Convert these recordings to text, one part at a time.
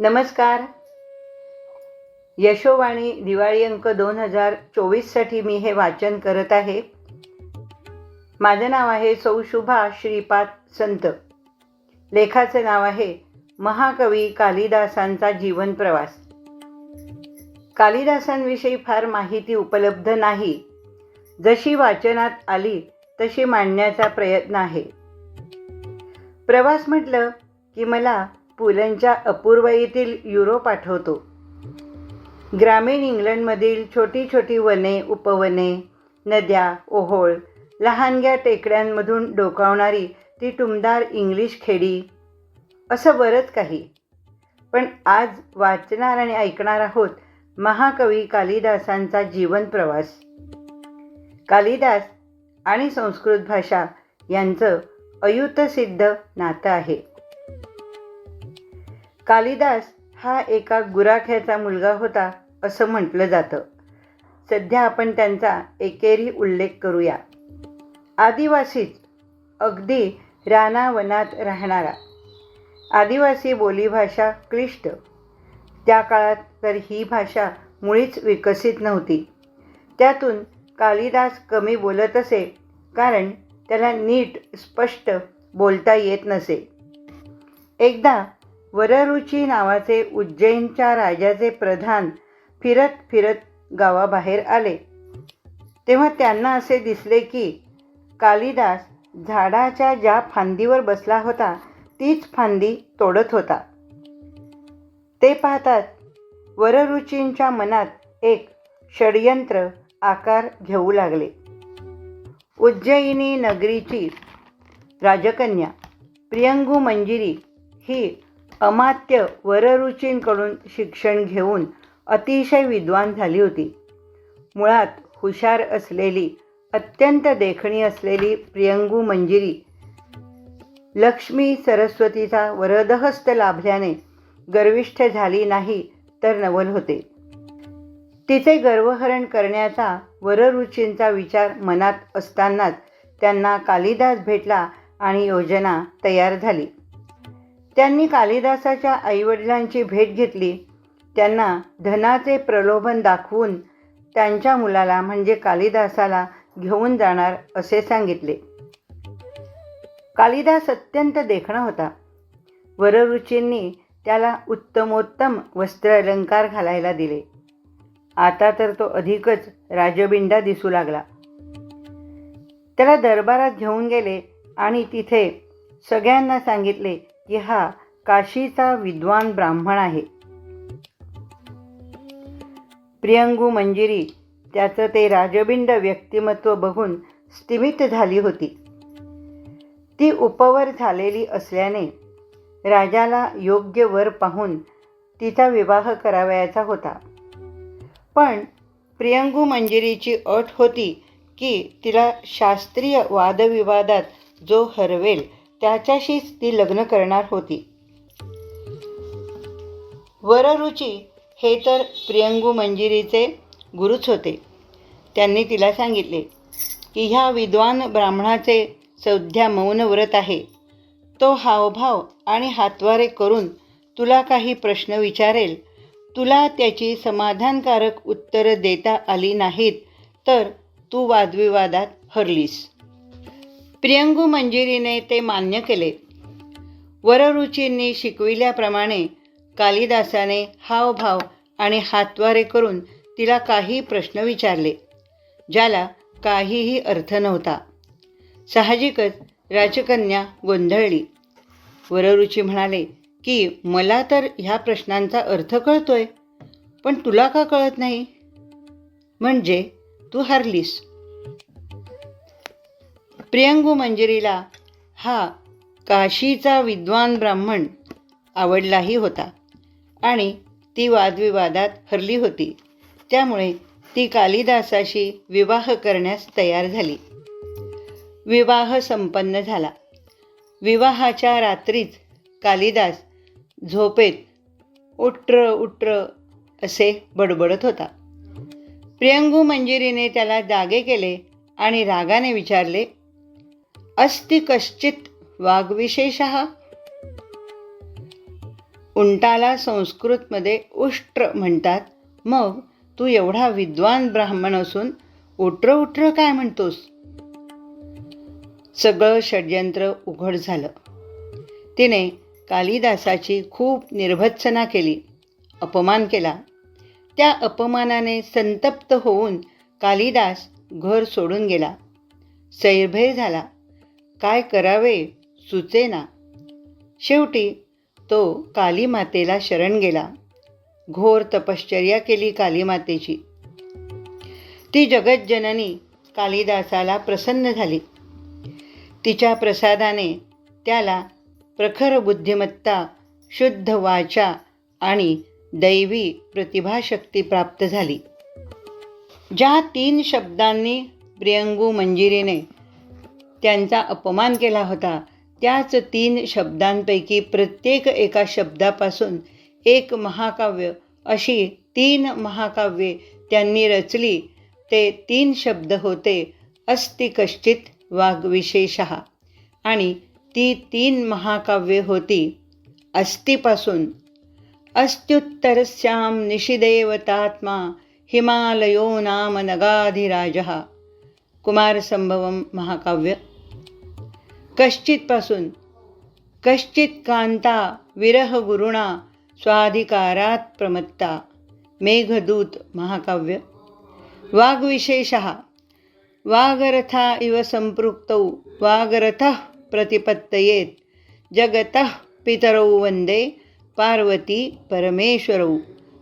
नमस्कार. यशोवाणी दिवाळी अंक दोन हजार चोवीससाठी मी हे वाचन करत आहे. माझं नाव आहे सौशुभा श्रीपाद संत. लेखाचं नाव आहे महाकवी कालिदासांचा जीवन प्रवास. कालिदासांविषयी फार माहिती उपलब्ध नाही. जशी वाचनात आली तशी मांडण्याचा प्रयत्न आहे. प्रवास म्हटलं की मला पुलंच्या अपूर्वईतील युरोप आठवतो. ग्रामीण इंग्लंडमधील छोटी छोटी वने उपवने नद्या ओहोळ लहानग्या टेकड्यांमधून डोकावणारी ती टुमदार इंग्लिश खेडी असं बरंच काही. पण आज वाचणार आणि ऐकणार आहोत महाकवी कालिदासांचा जीवन प्रवास. कालिदास आणि संस्कृत भाषा यांचं अयुतसिद्ध नातं आहे. कालिदास हा एका गुराख्याचा मुलगा होता असं म्हटलं जातं. सध्या आपण त्यांचा एकेरी उल्लेख करूया. आदिवासीच अगदी रानावनात राहणारा. आदिवासी बोलीभाषा क्लिष्ट. त्या काळात तर ही भाषा मुळीच विकसित नव्हती. त्यातून कालिदास कमी बोलत असे कारण त्याला नीट स्पष्ट बोलता येत नसे. एकदा वररुची नावाचे उज्जैनच्या राजाचे प्रधान फिरत फिरत गावाबाहेर आले. तेव्हा त्यांना असे दिसले की कालिदास झाडाच्या ज्या फांदीवर बसला होता तीच फांदी तोडत होता. ते पाहतात वररुचींच्या मनात एक षडयंत्र आकार घेऊ लागले. उज्जयिनी नगरीची राजकन्या प्रियंगू मंजिरी ही अमात्य वररुचींकडून शिक्षण घेऊन अतिशय विद्वान झाली होती. मुळात हुशार असलेली अत्यंत देखणी असलेली प्रियंगू मंजिरी लक्ष्मी सरस्वतीचा वरदहस्त लाभल्याने गर्विष्ठ झाली नाही तर नवल होते. तिचे गर्वहरण करण्याचा वररुचींचा विचार मनात असतानाच त्यांना कालिदास भेटला आणि योजना तयार झाली. त्यांनी कालिदासाच्या आईवडिलांची भेट घेतली. त्यांना धनाचे प्रलोभन दाखवून त्यांच्या मुलाला म्हणजे कालिदासाला घेऊन जाणार असे सांगितले. कालिदास अत्यंत देखणा होता. वररुचींनी त्याला उत्तमोत्तम वस्त्र अलंकार घालायला दिले. आता तर तो अधिकच राजबिंडा दिसू लागला. त्याला दरबारात घेऊन गेले आणि तिथे सगळ्यांना सांगितले की हा काशीचा विद्वान ब्राह्मण आहे. प्रियंगू मंजिरी त्याचं ते राजबिंड व्यक्तिमत्व बघून स्तिमित झाली होती. ती उपवर झालेली असल्याने राजाला योग्य वर पाहून तिचा विवाह करावयाचा होता. पण प्रियंगू मंजिरीची अट होती की तिला शास्त्रीय वादविवादात जो हरवेल त्याच्याशीच ती लग्न करणार होती. वररुची हे तर प्रियंगू मंजिरीचे गुरुच होते. त्यांनी तिला सांगितले की ह्या विद्वान ब्राह्मणाचे सध्या मौन व्रत आहे. तो हावभाव आणि हातवारे करून तुला काही प्रश्न विचारेल. तुला त्याची समाधानकारक उत्तरं देता आली नाहीत तर तू वादविवादात हरलीस. प्रियंगू मंजिरीने ते मान्य केले. वररुचींनी शिकविल्याप्रमाणे कालिदासाने हावभाव आणि हातवारे करून तिला काही प्रश्न विचारले ज्याला काहीही अर्थ नव्हता. साहजिकच राजकन्या गोंधळली. वररुची म्हणाले की मला तर ह्या प्रश्नांचा अर्थ कळतोय पण तुला का कळत नाही? म्हणजे तू हरलीस. प्रियंगू मंजिरीला हा काशीचा विद्वान ब्राह्मण आवडलाही होता. आणि ती वादविवादात हरली होती. त्यामुळे ती कालिदासाशी विवाह करण्यास तयार झाली. विवाह संपन्न झाला. विवाहाच्या रात्रीच कालिदास झोपेत उट्र उट्र असे बडबडत होता. प्रियंगू मंजिरीने त्याला जागे केले आणि रागाने विचारले अस्ति कश्चित वाग्विशेष। उंटाला संस्कृतमध्ये उष्ट्र म्हणतात मग तू एवढा विद्वान ब्राह्मण असून उट्र उट्र काय म्हणतोस? सगळं षडयंत्र उघड झालं. तिने कालिदासाची खूप निर्भत्सना केली अपमान केला. त्या अपमानाने संतप्त होऊन कालिदास घर सोडून गेला. सैरभैर झाला. काय करावे? सुचेना. शेवटी तो कालीमातेला शरण गेला. घोर तपश्चर्या केली कालीमातेची. ती जगज्जननी कालिदासाला प्रसन्न झाली. तिच्या प्रसादाने त्याला प्रखर बुद्धिमत्ता शुद्ध वाचा आणि दैवी प्रतिभाशक्ती प्राप्त झाली. ज्या तीन शब्दांनी प्रियंगू मंजिरीने त्यांचा अपमान केला होता. त्याच तीन शब्दांपैकी प्रत्येक एका शब्दापासून एक महाकाव्य अशी तीन महाकाव्ये त्यांनी रचली. ते तीन शब्द होते अस्ति कश्चित वाग्विशेष आणि ती तीन महाकाव्ये होती अस्थिपासून अस्त्युत्तरस्यां निशिदेवतात्मा हिमालयो नाम नगाधिराज. कुमारसंभवम महाकाव्य कश्चितपासून. कश्चित कांता विरह गुरुणा स्वाधिकारात प्रमत्ता. मेघदूत महाकाव्य. वाग्विशेष. वागरथा इव संपृक्तौ. वागरथः प्रतिपत्तयेत. जगतः पितरौ वंदे पार्वती परमेश्वरौ.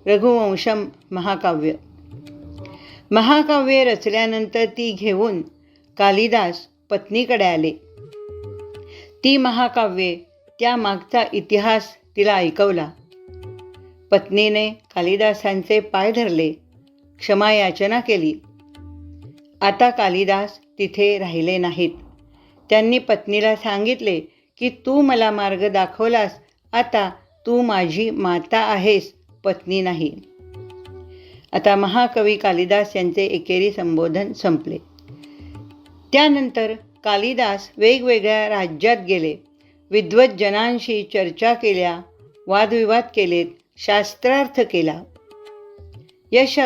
रघुवंशम महाकाव्य. महाकाव्ये रचल्यानंतर ती घेऊन कालिदास पत्नीकडे आले. ती महाकाव्ये त्या मागचा इतिहास तिला ऐकवला. पत्नीने कालिदासांचे पाय धरले क्षमा याचना केली. आता कालिदास तिथे राहिले नाहीत. त्यांनी पत्नीला सांगितले की तू मला मार्ग दाखवलास आता तू माझी माता आहेस पत्नी नाही. आता महाकवी कालिदास यांचे एकेरी संबोधन संपले. त्यानंतर कालिदास वेगवेगळ्या राज्यात गेले. विद्वज्जनांशी चर्चा केल्या वादविवाद केलेत शास्त्रार्थ केला. यश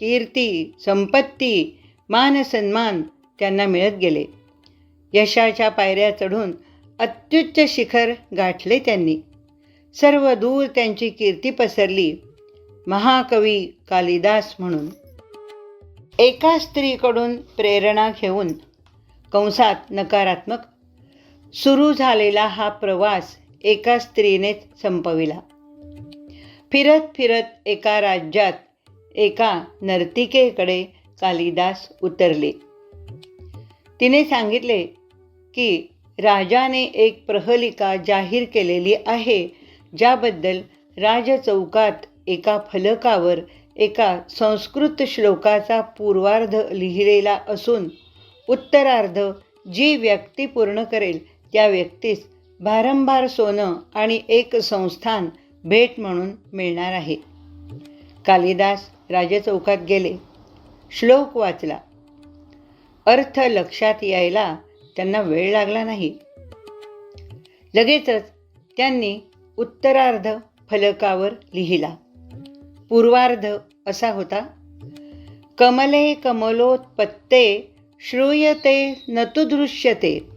कीर्ती संपत्ती मान सन्मान त्यांना मिळत गेले. यशाच्या पायऱ्या चढून अत्युच्च शिखर गाठले त्यांनी. सर्व दूर त्यांची कीर्ती पसरली. महाकवी कालिदास म्हणून. एका स्त्रीकडून प्रेरणा घेऊन कंसात नकारात्मक. सुरू झालेला हा प्रवास एका स्त्रीनेच संपविला. फिरत फिरत एका राज्यात एका नर्तिकेकडे कालिदास उतरले. तिने सांगितले की राजाने एक प्रहलिका जाहीर केलेली आहे ज्याबद्दल राजचौकात एका फलकावर एका संस्कृत श्लोकाचा पूर्वार्ध लिहिलेला असून उत्तरार्ध जी व्यक्ती पूर्ण करेल त्या व्यक्तीस भारंभार सोनं आणि एक संस्थान भेट म्हणून मिळणार आहे. कालिदास राजचौकात गेले. श्लोक वाचला. अर्थ लक्षात यायला त्यांना वेळ लागला नाही. लगेचच त्यांनी उत्तरार्ध फलकावर लिहिला. पूर्वार्ध असा होता. कमले कमलोत्पत्ते श्रूयते न तु दृश्यते.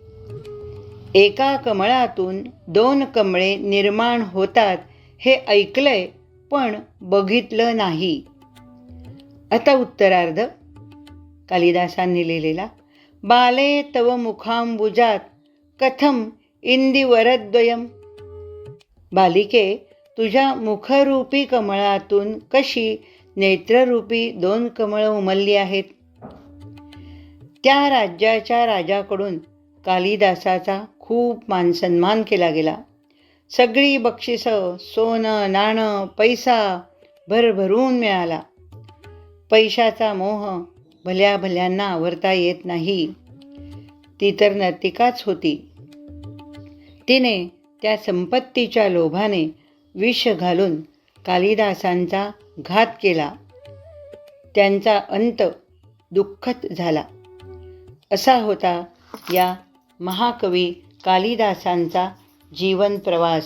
एका कमळातून दोन कमळे निर्माण होतात हे ऐकलंय पण बघितलं नाही. आता उत्तरार्ध. कालिदासांनी लिहिलेला बाले तव मुखांबुजात कथम इंदिवरद्वयम? बालिके तुझ्या मुखरूपी कमळातून कशी नेत्ररूपी दोन कमळं उमलली आहेत? त्या राज्याच्या राजाकडून कालिदासाचा खूप मानसन्मान केला गेला. सगळी बक्षिसं सोनं नाणं पैसा भरभरून मिळाला. पैशाचा मोह भल्या भल्यांना आवरता येत नाही. ती तर नर्तिकाच होती. तिने त्या संपत्तीच्या लोभाने विष घालून कालिदासांचा घात केला. त्यांचा अंत दुःखद झाला. असा होता या महाकवी कालिदासांचा जीवन प्रवास.